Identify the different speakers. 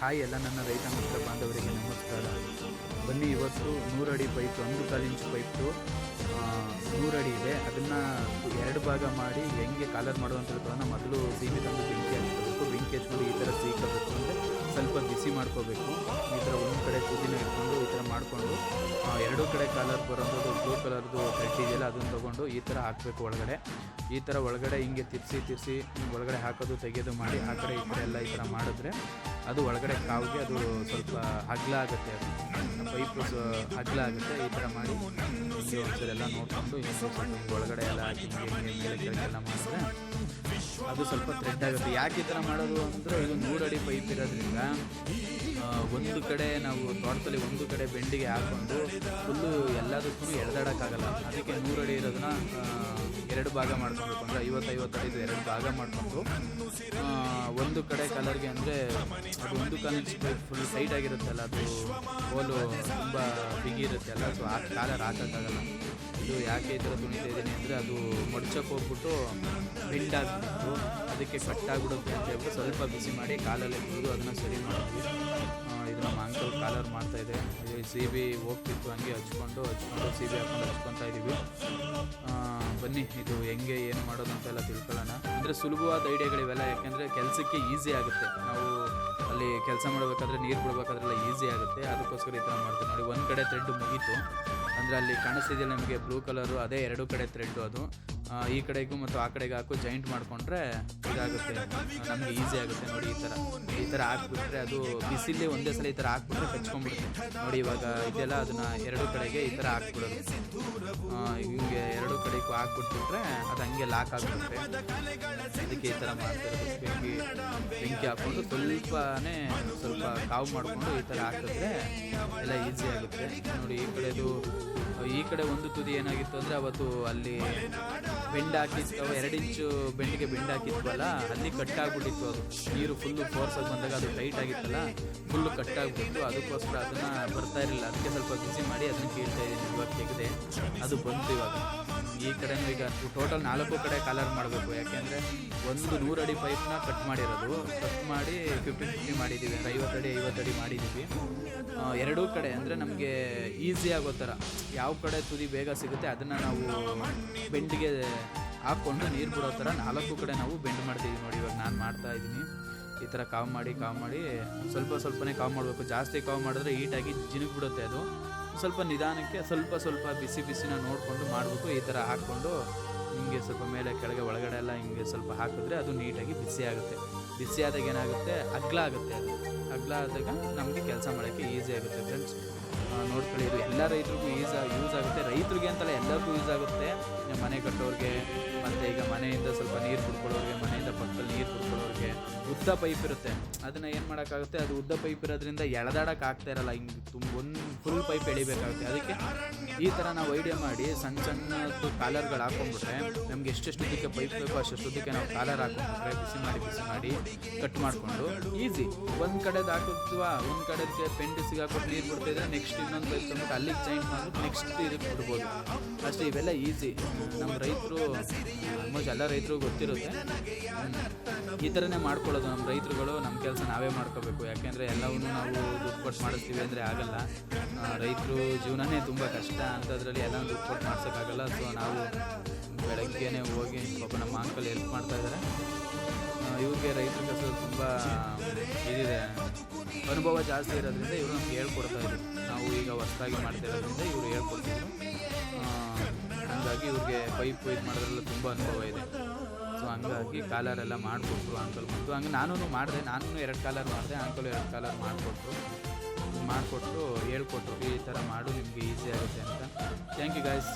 Speaker 1: Hi ಎಲ್ಲ ನನ್ನ ರೈತ ಮಿತ್ರ ಬಾಂಧವರಿಗೆ ನಮಸ್ಕಾರ. ಬನ್ನಿ, ಇವತ್ತು ನೂರಡಿ ಪೈಪ್, ಒಂದು ಕಾಲು ಇಂಚು ಪೈಪ್ದು ನೂರಡಿ ಇದೆ. ಅದನ್ನು ಎರಡು ಭಾಗ ಮಾಡಿ ಹೆಂಗೆ ಕಾಲರ್ ಮಾಡೋದು ತಿಳ್ಕೊಳ್ಳೋಣ ಮೊದಲು ಸೀಮೆ ತಂದು ಬೆಂಕಿ ಹಚ್ಕೋಬೇಕು ಬೆಂಕಿ ಹಚ್ಕೊಂಡು ಈ ಥರ ಸೀಕಬೇಕು ಅಂದರೆ ಸ್ವಲ್ಪ ಬಿಸಿ ಮಾಡ್ಕೋಬೇಕು. ಈ ಥರ ಒಂದು ಕಡೆ ಪುದೀನ ಇಟ್ಕೊಂಡು ಈ ಥರ ಮಾಡಿಕೊಂಡು ಎರಡೂ ಕಡೆ ಕಲರ್ ಬರೋದು ಬ್ಲೂ ಕಲರ್ದು ಥ್ರೆಡ್ ಇದೆಯಲ್ಲ, ಅದನ್ನು ತೊಗೊಂಡು ಈ ಥರ ಹಾಕಬೇಕು ಒಳಗಡೆ. ಈ ಥರ ಒಳಗಡೆ ಹಿಂಗೆ ತಿರ್ಸಿ ತಿರ್ಸಿ ಒಳಗಡೆ ಹಾಕೋದು ತೆಗೆಯೋದು ಮಾಡಿ ಆ ಕಡೆ ಈ ಕಡೆ ಎಲ್ಲ ಈ ಥರ ಮಾಡಿದ್ರೆ ಅದು ಒಳಗಡೆ ಕಾವಿಗೆ ಅದು ಸ್ವಲ್ಪ ಹಗ್ಲ ಆಗುತ್ತೆ ಅದು. ಪೈಪು ಹಗ್ಲ ಆಗುತ್ತೆ, ಈ ಥರ ಮಾಡಿ ಒಂದ್ಸರಿ ಎಲ್ಲ ನೋಡಿಕೊಂಡು ಒಳಗಡೆ ಎಲ್ಲ ಹಾಕಿ ಕೆಳಗೆಲ್ಲ ಮಾಡಿದ್ರೆ ಅದು ಸ್ವಲ್ಪ ಥ್ರೆಡ್ ಆಗುತ್ತೆ. ಯಾಕೆ ಈ ಥರ ಮಾಡೋದು ಅಂದರೆ ಇದು ನೂರಡಿ ಪೈಪ್ ಇರೋದ್ರಿಂದ ಒಂದು ಕಡೆ ನಾವು ತೋಟದಲ್ಲಿ ಒಂದು ಕಡೆ ಬೆಂಡಿಗೆ ಹಾಕೊಂಡು ಫುಲ್ಲು ಎಲ್ಲದಕ್ಕೂ ಎಳ್ದಾಡೋಕ್ಕಾಗಲ್ಲ ಅದಕ್ಕೆ ನೂರಡಿ ಇರೋದನ್ನ ಆ, ಎರಡು ಭಾಗ ಮಾಡ್ಕೊಬೇಕು ಅಂದರೆ ಐವತ್ತು ಐವತ್ತೈದು ಎರಡು ಭಾಗ ಮಾಡಿಕೊಂಡು ಒಂದು ಕಡೆ ಕಲರ್ಗೆ ಅಂದರೆ ಅದು ಒಂದು ಕಲರ್ ಫುಲ್ ಟೈಟ್ ಆಗಿರುತ್ತಲ್ಲ, ಅದು ಹೋಲು ತುಂಬ ಬಿಗಿರುತ್ತೆ ಅಲ್ಲ ಸೊ ಆ ಕಾಲರ್ ಹಾಕೋಕ್ಕಾಗಲ್ಲ. ಇದು ಯಾಕೆ ಈ ಥರ ತುಣಿತಾ ಇದ್ದೀನಿ ಅಂದರೆ ಅದು ಮಡ್ಚಕ್ಕೆ ಹೋಗ್ಬಿಟ್ಟು ಬಿಲ್ಡ್ ಆಗಿಬಿಟ್ಟು ಅದಕ್ಕೆ ಕಟ್ಟಾಗ್ಬಿಡುತ್ತೆ ಅಂತ ಹೇಳ್ಬಿಟ್ಟು ಸ್ವಲ್ಪ ಬಿಸಿ ಮಾಡಿ ಕಾಲಲ್ಲಿ ಕುಡಿದು ಅದನ್ನು ಸರಿ ಮಾಡ್ತೀವಿ. ಇದು ನಮ್ಮ ಅಂಕಲ್ ಕಾಲರ್ ಮಾಡ್ತಾ ಇದೆ. ಸಿ ಬಿ ಹೋಗ್ತಿತ್ತು ಹಂಗೆ ಹಚ್ಕೊಂಡು ಹಚ್ಕೊಂಡು ಸಿ ಬಿ ಹಾಕೊಂಡು ಹಚ್ಕೊತಾ ಇದ್ದೀವಿ ಬನ್ನಿ ಇದು ಹೆಂಗೆ, ಏನು ಮಾಡೋದು ಅಂತೆಲ್ಲ ತಿಳ್ಕೊಳ್ಳೋಣ. ಅಂದರೆ ಸುಲಭವಾದ ಐಡಿಯಾಗಳಿವೆಲ್ಲ, ಯಾಕೆಂದರೆ ಕೆಲಸಕ್ಕೆ ಈಸಿ ಆಗುತ್ತೆ. ನಾವು ಅಲ್ಲಿ ಕೆಲಸ ಮಾಡಬೇಕಾದ್ರೆ ನೀರು ಬಿಡಬೇಕಾದ್ರೆಲ್ಲ ಈಸಿ ಆಗುತ್ತೆ. ಅದಕ್ಕೋಸ್ಕರ ಈ ಥರ ಮಾಡ್ತೀವಿ. ನೋಡಿ, ಒಂದು ಕಡೆ ಥ್ರೆಡ್ ಮುಗೀತು. ಅಂದರೆ ಅಲ್ಲಿ ಕಾಣಿಸ್ತಿದೆಯಲ್ಲ ನಿಮಗೆ ಬ್ಲೂ ಕಲರು ಅದೇ ಎರಡು ಕಡೆ ಥ್ರೆಡ್ಡು ಅದು. ಈ ಕಡೆಗೂ ಮತ್ತು ಆ ಕಡೆಗೆ ಹಾಕು ಜಾಯಿಂಟ್ ಮಾಡಿಕೊಂಡ್ರೆ ಇದಾಗುತ್ತೆ. ನಮಗೆ ಈಸಿ ಆಗುತ್ತೆ ನೋಡಿ ಈ ಥರ. ಈ ಥರ ಹಾಕ್ಬಿಟ್ರೆ ಅದು ಬಿಸಿಲೇ ಒಂದೇ ಸಲ ಈ ಥರ ಹಾಕ್ಬಿಟ್ರೆ ಕಚ್ಕೊಂಡ್ಬಿಡುತ್ತೆ. ನೋಡಿ ಇವಾಗ ಇದೆಲ್ಲ ಅದನ್ನ ಎರಡು ಕಡೆಗೆ ಈ ಥರ ಹಾಕ್ಬಿಡೋದು. ಹಿಂಗೆ ಎರಡು ಕಡೆಗೂ ಹಾಕ್ಬಿಟ್ಬಿಟ್ರೆ ಅದು ಹಂಗೆ ಲಾಕ್ ಆಗಿಬಿಡುತ್ತೆ. ಅದಕ್ಕೆ ಈ ಥರ ಮಾಡ್ತಾರೆ ಬೆಂಕಿ ಬೆಂಕಿ ಹಾಕ್ಕೊಂಡು ಸ್ವಲ್ಪನೇ ಸ್ವಲ್ಪ ಕಾವು ಮಾಡಿಕೊಂಡು ಈ ಥರ ಹಾಕಿದ್ರೆ ಎಲ್ಲ ಈಸಿ ಆಗುತ್ತೆ. ನೋಡಿ ಈ ಕಡೆದು ಈ ಕಡೆ ಒಂದು ತುದಿ ಏನಾಗಿತ್ತು ಅಂದರೆ ಅವತ್ತು ಅಲ್ಲಿ ಬೆಂಡ್ ಹಾಕಿತ್ತು ಎರಡು ಇಂಚು ಬೆಂಡಿಗೆ ಬೆಂಡ್ ಅಲ್ಲಿ ಕಟ್ಟಾಗ್ಬಿಟ್ಟಿತ್ತು ಅದು. ನೀರು ಫುಲ್ಲು ಫೋರ್ಸಾಗಿ ಬಂದಾಗ ಅದು ಟೈಟ್ ಆಗಿತ್ತಲ್ಲ ಫುಲ್ಲು ಕಟ್ಟಾಗ್ಬಿಟ್ಟು ಅದಕ್ಕೋಸ್ಕರ ಅದನ್ನು ಬರ್ತಾ ಇರಲಿಲ್ಲ. ಅದಕ್ಕೆ ಸ್ವಲ್ಪ ಬಿಸಿ ಮಾಡಿ ಅದನ್ನ ಕೇಳ್ತಾ ಇದ್ದೀನಿ. ಇವಾಗ ತೆಗೆದೆ, ಅದು ಬಂತು ಇವಾಗ. ಈ ಕಡೆನೂ ಈಗ ಟೋಟಲ್ ನಾಲ್ಕು ಕಡೆ ಕಲರ್ ಮಾಡಬೇಕು. ಯಾಕೆಂದರೆ ಒಂದು ನೂರು ಅಡಿ ಪೈಪ್ನ ಕಟ್ ಮಾಡಿರೋದು. ಕಟ್ ಮಾಡಿ ಫಿಫ್ಟಿ ಫಿಫ್ಟಿ ಮಾಡಿದ್ದೀವಿ ಅಂದರೆ ಐವತ್ತು ಅಡಿ ಐವತ್ತು ಅಡಿ ಮಾಡಿದ್ದೀವಿ ಎರಡೂ ಕಡೆ ಅಂದರೆ ನಮಗೆ ಈಸಿ ಆಗೋ ಥರ. ಯಾವ ಕಡೆ ತುದಿ ಬೇಗ ಸಿಗುತ್ತೆ, ಅದನ್ನು ನಾವು ಬೆಂಡಿಗೆ ಹಾಕ್ಕೊಂಡು ನೀರು ಬಿಡೋ ಥರ ನಾಲ್ಕು ಕಡೆ ನಾವು ಬೆಂಡ್ ಮಾಡ್ತೀವಿ ನೋಡಿ, ಇವಾಗ ನಾನು ಮಾಡ್ತಾ ಇದ್ದೀನಿ ಈ ಥರ ಕಾವು ಮಾಡಿ ಕಾವು ಮಾಡಿ. ಸ್ವಲ್ಪ ಸ್ವಲ್ಪನೇ ಕಾವು ಮಾಡಬೇಕು. ಜಾಸ್ತಿ ಕಾವು ಮಾಡಿದ್ರೆ ಈಟಾಗಿ ಜಿನುಗ್ ಬಿಡುತ್ತೆ ಅದು. ಸ್ವಲ್ಪ ನಿಧಾನಕ್ಕೆ ಸ್ವಲ್ಪ ಸ್ವಲ್ಪ ಬಿಸಿ ಬಿಸಿನ ನೋಡಿಕೊಂಡು ಮಾಡಬೇಕು. ಈ ಥರ ಹಾಕ್ಕೊಂಡು ಹಿಂಗೆ ಸ್ವಲ್ಪ ಮೇಲೆ ಕೆಳಗೆ ಒಳಗಡೆ ಎಲ್ಲ ಹಿಂಗೆ ಸ್ವಲ್ಪ ಹಾಕಿದ್ರೆ ಅದು ನೀಟಾಗಿ ಬಿಸಿ ಆಗುತ್ತೆ. ಬಿಸಿ ಆದಾಗ ಏನಾಗುತ್ತೆ? ಅಗ್ಲ ಆಗುತ್ತೆ ಅದು. ಅಗ್ಲ ಆದಾಗ ನಮಗೆ ಕೆಲಸ ಮಾಡೋಕ್ಕೆ ಈಸಿ ಆಗುತ್ತೆ ಫ್ರೆಂಡ್ಸ್ ನೋಡ್ಕೊಳ್ಳಿ, ಇದು ಎಲ್ಲ ರೈತರಿಗೂ ಈಸ್ ಯೂಸ್ ಆಗುತ್ತೆ. ರೈತರಿಗೆ ಅಂತಲ್ಲ ಎಲ್ಲರಿಗೂ ಯೂಸ್ ಆಗುತ್ತೆ. ಮನೆ ಕಟ್ಟೋರಿಗೆ, ಮತ್ತು ಈಗ ಮನೆಯಿಂದ ಸ್ವಲ್ಪ ನೀರು ಕುಡ್ಕೊಳ್ಳೋರಿಗೆ, ಮನೆಯಿಂದ ಪಕ್ಕದಲ್ಲಿ ನೀರು ಕುಡ್ಕೊಳ್ಳೋರಿಗೆ ಉದ್ದ ಪೈಪ್ ಇರುತ್ತೆ. ಅದನ್ನು ಏನು ಮಾಡೋಕ್ಕಾಗುತ್ತೆ? ಅದು ಉದ್ದ ಪೈಪ್ ಇರೋದ್ರಿಂದ ಎಳೆದಾಡಕ್ಕೆ ಆಗ್ತಾ ಇರಲ್ಲ. ಹಿಂಗೆ ತುಂಬ ಒಂದು ಫುಲ್ ಪೈಪ್ ಎಳಿಬೇಕಾಗುತ್ತೆ. ಅದಕ್ಕೆ ಈ ಥರ ನಾವು ಐಡಿಯಾ ಮಾಡಿ ಸಣ್ಣ ಸಣ್ಣ ಕಾಲರ್ಗಳು ಹಾಕೊಂಡ್ಬಿಟ್ರೆ ನಮ್ಗೆ ಎಷ್ಟೆಷ್ಟು ಉದ್ದಕ್ಕೆ ಪೈಪ್ ಬೇಕೋ ಅಷ್ಟು ಉದ್ದಕ್ಕೆ ನಾವು ಕಾಲರ್ ಹಾಕೊಂಡ್ಬಿಟ್ರೆ ಬಿಸಿ ಮಾಡಿ ಬಿಸಿ ಮಾಡಿ ಕಟ್ ಮಾಡಿಕೊಂಡು ಈಸಿ ಒಂದು ಕಡೆದು ಹಾಕಿದ್ವಾ ಒಂದು ಕಡೆದಕ್ಕೆ ಪೆಂಡಿಸಿಗೆ ಹಾಕ್ಬಿಟ್ಟು ನೀರು ಬಿಡ್ತಿದ್ರೆ ನೆಕ್ಸ್ಟ್ ಇನ್ನೊಂದು ಪೈಪ್ ತಂದ್ಬಿಟ್ಟು ಅಲ್ಲಿಗೆ ಜಾಯಿಂಟ್ ಮಾಡಿ ನೆಕ್ಸ್ಟ್ ಇದಕ್ಕೆ ಬಿಡ್ಬೋದು. ಅಷ್ಟೇ ಇವೆಲ್ಲ ಈಸಿ ನಮ್ಮ ರೈತರು ಆಲ್ಮೋಸ್ಟ್ ಎಲ್ಲ ರೈತರು ಗೊತ್ತಿರುತ್ತೆ. ಈ ಥರನೇ ಮಾಡ್ಕೊಳ್ಳೋದು ನಮ್ಮ ರೈತರುಗಳು ನಮ್ಮ ಕೆಲಸ ನಾವೇ ಮಾಡ್ಕೋಬೇಕು. ಯಾಕೆಂದರೆ ಎಲ್ಲವನ್ನು ನಾವು ದುಡ್ಡು ಕೊಟ್ಟು ಮಾಡಿಸ್ತೀವಿ ಅಂದರೆ ಆಗಲ್ಲ. ರೈತರು ಜೀವನನೇ ತುಂಬ ಕಷ್ಟ ಅಂಥದ್ರಲ್ಲಿ ಎಲ್ಲ ದುಡ್ಡು ಕೊಟ್ಟು ಮಾಡ್ಸೋಕ್ಕಾಗಲ್ಲ ಸೊ ನಾವು ಬೆಳಗ್ಗೆನೇ ಹೋಗಿ ಪಾಪ ನಮ್ಮ ಅಂಕಲ್ ಹೆಲ್ಪ್ ಮಾಡ್ತಾ ಇದ್ದಾರೆ ಇವ್ರಿಗೆ ರೈತರ ಕೆಲಸ ತುಂಬ ಇದಿದೆ. ಅನುಭವ ಜಾಸ್ತಿ ಇರೋದ್ರಿಂದ ಇವರು ನಮ್ಗೆ ಹೇಳ್ಕೊಡ್ತಾ ಇದ್ರು. ನಾವು ಈಗ ಹೊಸದಾಗಿ ಮಾಡ್ತಾ ಇರೋದ್ರಿಂದ ಇವರು ಹೇಳ್ಕೊಡ್ತಿದ್ರು. ಹಾಗಾಗಿ ಇವ್ರಿಗೆ ಪೈಪ್ ಇದು ಮಾಡೋದ್ರೆಲ್ಲ ತುಂಬ ಅನುಭವ ಇದೆ. ಹಂಗಾಗಿ ಕಾಲರ್ ಎಲ್ಲ ಮಾಡಿಕೊಟ್ರು ಅಂಕಲ್ ಬಂತು ಹಂಗೆ ನಾನು ಮಾಡಿದೆ ನಾನು ಎರಡು ಕಾಲರ್ ಮಾಡಿದೆ ಅಂಕಲ್ ಎರಡು ಕಾಲರ್ ಮಾಡಿಕೊಟ್ರು. ಮಾಡಿಕೊಟ್ರು ಹೇಳ್ಕೊಟ್ರು, ಈ ಥರ ಮಾಡು, ನಿಮಗೆ ಈಸಿ ಆಗುತ್ತೆ ಅಂತ. Thank you guys